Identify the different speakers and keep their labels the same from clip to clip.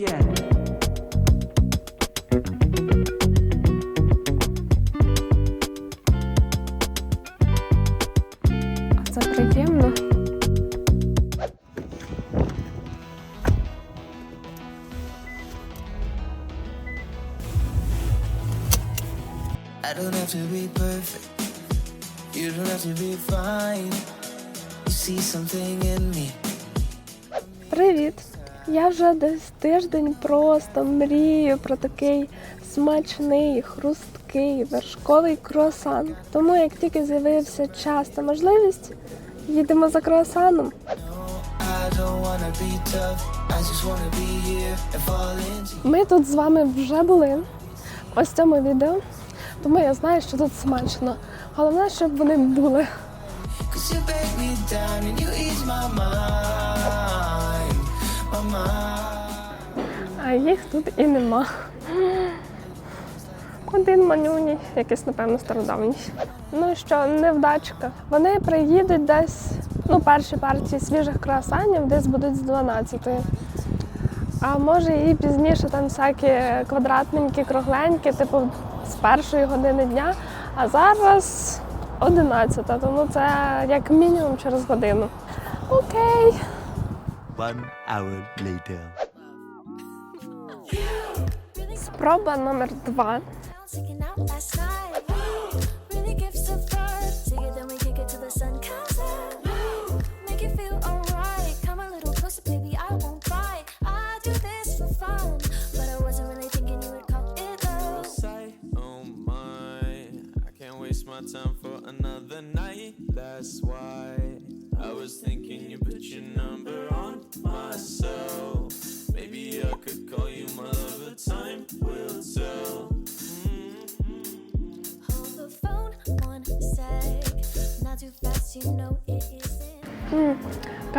Speaker 1: Yeah.
Speaker 2: А це приємно.
Speaker 3: I don't have to be perfect. You don't have to be fine. You see something in me.
Speaker 2: Привіт! Я вже десь тиждень просто мрію про такий смачний, хрусткий вершковий круасан. Тому як тільки з'явився час та можливість, їдемо за круасаном. Ми тут з вами вже були ось цьому відео, тому я знаю, що тут смачно. Головне, щоб вони були. А їх тут і нема. Один манюній, якийсь, напевно, стародавній. Ну що, невдачка. Вони приїдуть десь, ну, перші партії свіжих круасанів десь будуть з 12. А може і пізніше там всякі квадратненькі, кругленькі, типу з першої години дня. А зараз 11, тому це як мінімум через годину. Окей.
Speaker 4: One hour later.
Speaker 2: Спроба номер два.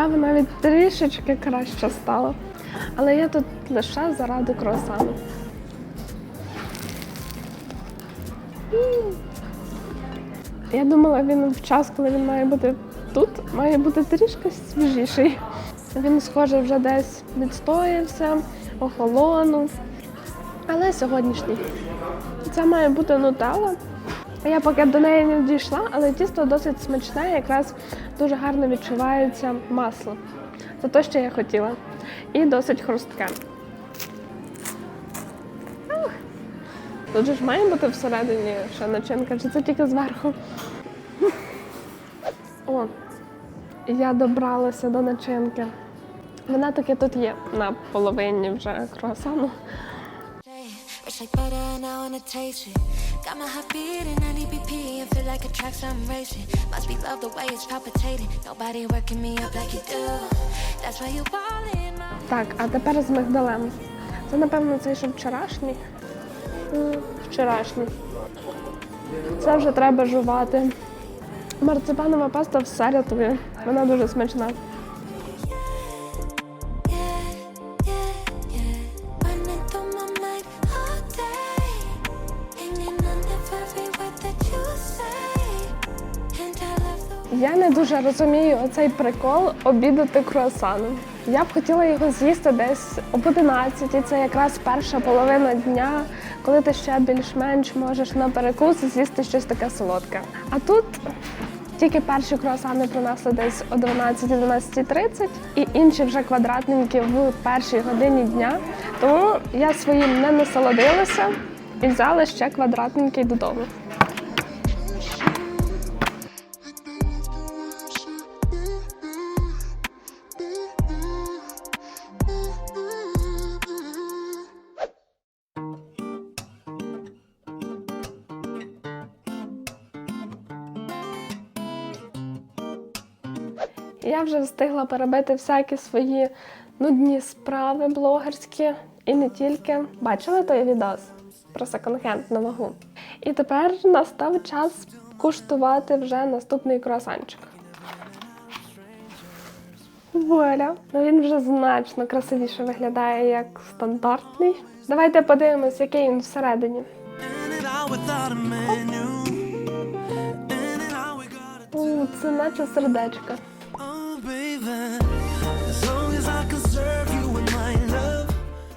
Speaker 2: Кава навіть трішечки краще стала. Але я тут лише заради круасану. Я думала, він в час, коли він має бути тут, має бути трішки свіжіший. Він, схоже, вже десь відстоявся, охолонув. Але сьогоднішній. Це має бути нутелла. Я поки до неї не дійшла, але тісто досить смачне, якраз дуже гарно відчувається масло. Це те, що я хотіла. І досить хрустке. Тут же ж має бути всередині ще начинка, чи це тільки зверху. О, я добралася до начинки. Вона таки тут є на половині вже круасану.
Speaker 5: Like a track I'm racing. Must be love the way it's palpitating. Nobody working me up like you do. That's why you ballin'. my-
Speaker 2: Так, а тепер з мигдалем. Це, напевно, цей що вчорашній. Вчорашній. Це вже треба жувати. Марципанова паста все рятує. Вона дуже смачна. Я не дуже розумію оцей прикол обідати круасаном. Я б хотіла його з'їсти десь об 11, це якраз перша половина дня, коли ти ще більш-менш можеш на перекус з'їсти щось таке солодке. А тут тільки перші круасани принесли десь о 12-12.30 і інші вже квадратненькі в першій годині дня. Тому я своїм не насолодилася і взяла ще квадратненький додому. Я вже встигла перебити всякі свої нудні справи блогерські і не тільки. Бачили той відос про секонд-хенд на вагу. І тепер настав час куштувати вже наступний круасанчик. Вуаля. Ну він вже значно красивіше виглядає як стандартний. Давайте подивимось, який він всередині. У, це наче сердечко.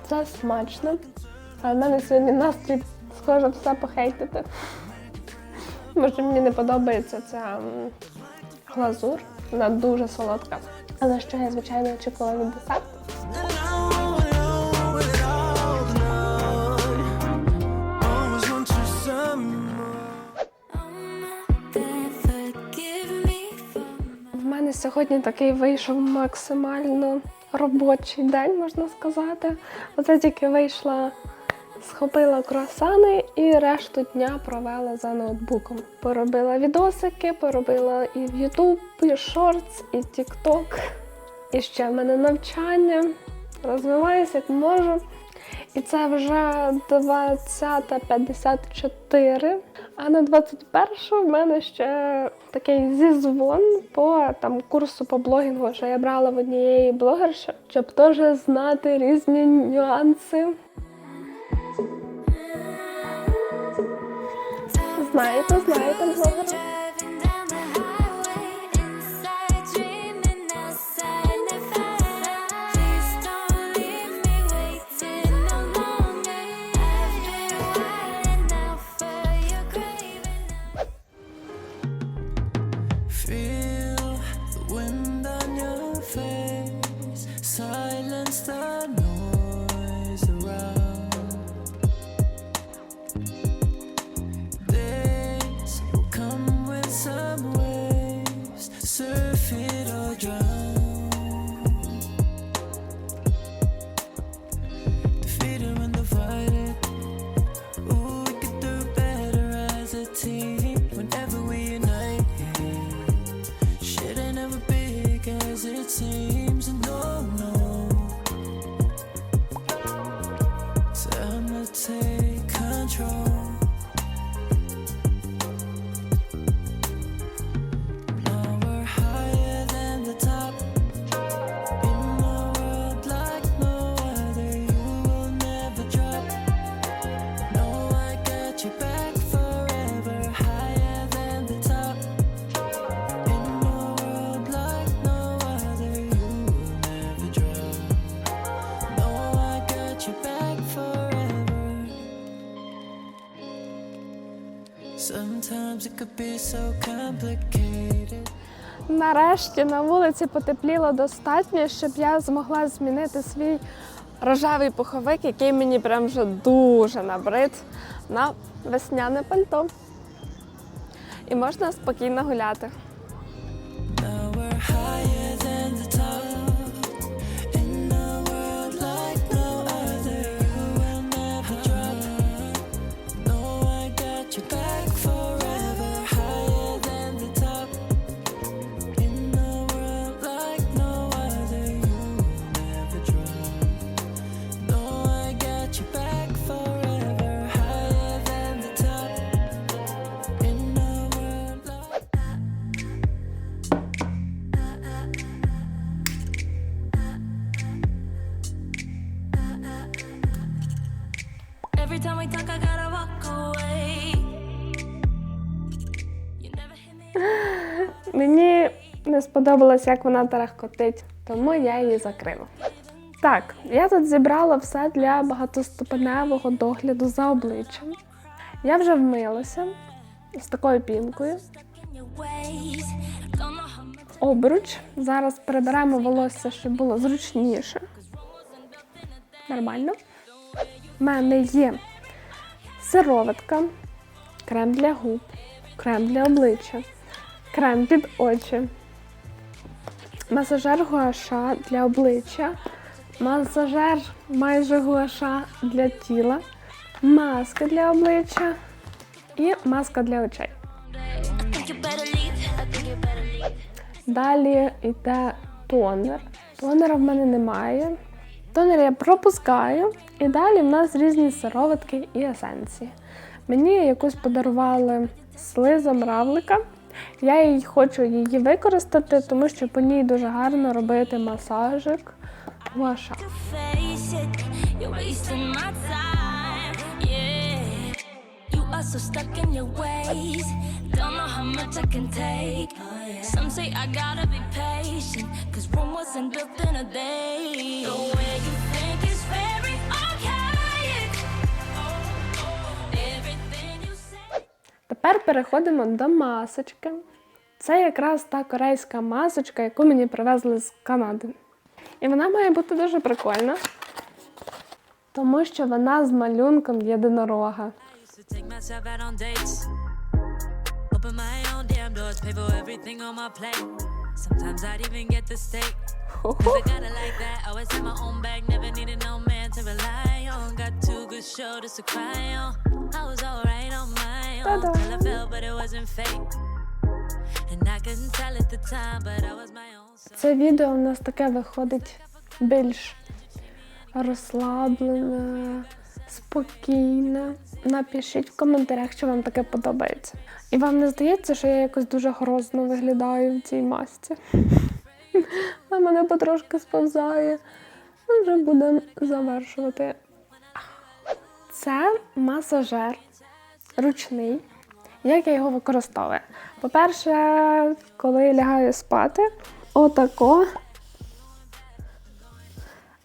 Speaker 2: Це смачно. А в мене сьогодні настрій схоже все похейтити. Може, мені не подобається ця глазур. Вона дуже солодка. Але що я, звичайно, очікувала від десерту? Сьогодні такий вийшов максимально робочий день, можна сказати. Оце тільки вийшла, схопила круасани і решту дня провела за ноутбуком. Поробила відосики, поробила і в YouTube, і Shorts, і TikTok. І ще в мене навчання. Розвиваюся як можу. І це вже 20.54. А на 21 в мене ще такий зізвон по там курсу по блогінгу, що я брала в однієї блогерші, щоб теж знати різні нюанси. Знаєте, знаєте блогера? Нарешті на вулиці потепліло достатньо, щоб я змогла змінити свій рожевий пуховик, який мені прям вже дуже набрид, на весняне пальто. І можна спокійно гуляти. Мені не сподобалось, як вона тарахкотить, тому я її закрила. Так, я тут зібрала все для багатоступеневого догляду за обличчям. Я вже вмилася з такою пінкою. Обруч. Зараз переберемо волосся, щоб було зручніше. Нормально. У мене є сироватка, крем для губ, крем для обличчя, крем під очі, масажер гуаша для обличчя, масажер майже гуаша для тіла, маска для обличчя і маска для очей. Далі йде тонер. Тонера в мене немає. Тонер я пропускаю. І далі в нас різні сироватки і есенції. Мені якусь подарували слизом равлика. Я їй хочу її використати, тому що по ній дуже гарно робити масажик
Speaker 5: are so stuck in your ways. Don't know how much I can take. Some say I gotta be patient. Cause Rome wasn't built in a day.
Speaker 2: Тепер переходимо до масочки. Це якраз та корейська масочка, яку мені привезли з Канади. І вона має бути дуже прикольна, тому що вона з малюнком єдинорога.
Speaker 1: used to
Speaker 2: Це відео у нас таке виходить більш розслаблене, спокійне. Напишіть в коментарях, що вам таке подобається. І вам не здається, що я якось дуже грозно виглядаю в цій масці. А мене потрошки сповзає. Ми вже будемо завершувати. Це масажер ручний. Як я його використовую? По-перше, коли лягаю спати, отако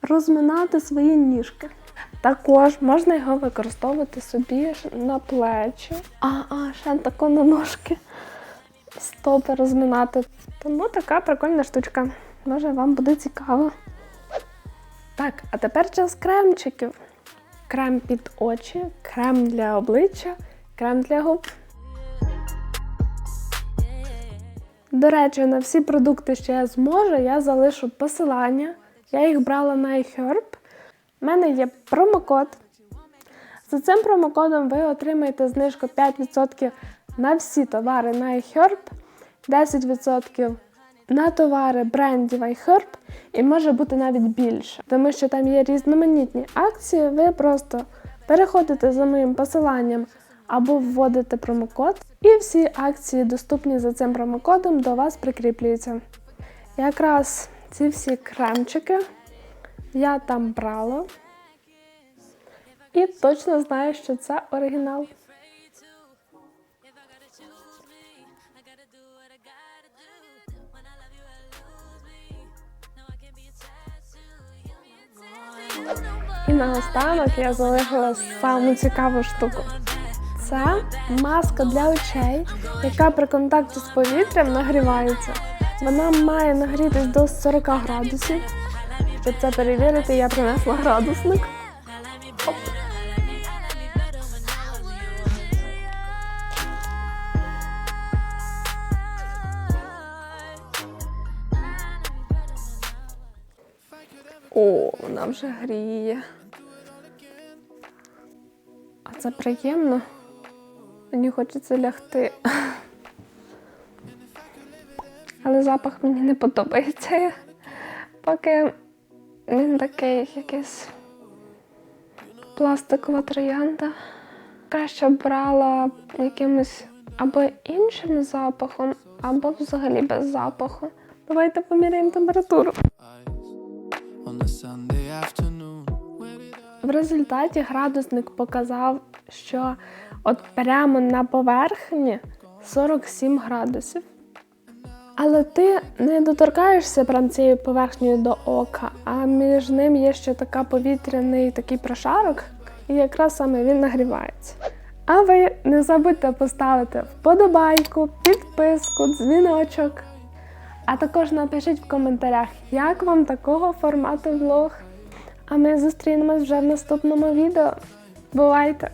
Speaker 2: розминати свої ніжки. Також можна його використовувати собі на плечі. А, а, ще тако на ножки. Стопи розминати. Тому така прикольна штучка. Може, вам буде цікаво. Так, а тепер час кремчиків. Крем під очі, крем для обличчя, крем для губ. До речі, на всі продукти, що я зможу, я залишу посилання. Я їх брала на iHerb. У мене є промокод. За цим промокодом ви отримаєте знижку 5% на всі товари на iHerb, 10% на товари брендів iHerb і може бути навіть більше, тому що там є різноманітні акції. Ви просто переходите за моїм посиланням або вводите промокод, і всі акції, доступні за цим промокодом, до вас прикріплюються. Якраз ці всі кремчики я там брала. І точно знаю, що це оригінал. І наостанок я залишила саму цікаву штуку. Це маска для очей, яка при контакті з повітрям нагрівається. Вона має нагрітись до 40 градусів. Щоб це перевірити, я принесла градусник. Оп. О, вона вже гріє. А це приємно. Мені хочеться лягти. Але запах мені не подобається. Поки він такий якийсь пластикова троянда. Краще брала якимось або іншим запахом, або взагалі без запаху. Давайте поміряємо температуру. В результаті градусник показав, що от прямо на поверхні 47 градусів. Але ти не доторкаєшся прям цією поверхнею до ока, а між ним є ще така повітряний такий прошарок, і якраз саме він нагрівається. А ви не забудьте поставити вподобайку, підписку, дзвіночок. А також напишіть в коментарях, як вам такого формату влог. А ми зустрінемось вже в наступному відео. Бувайте!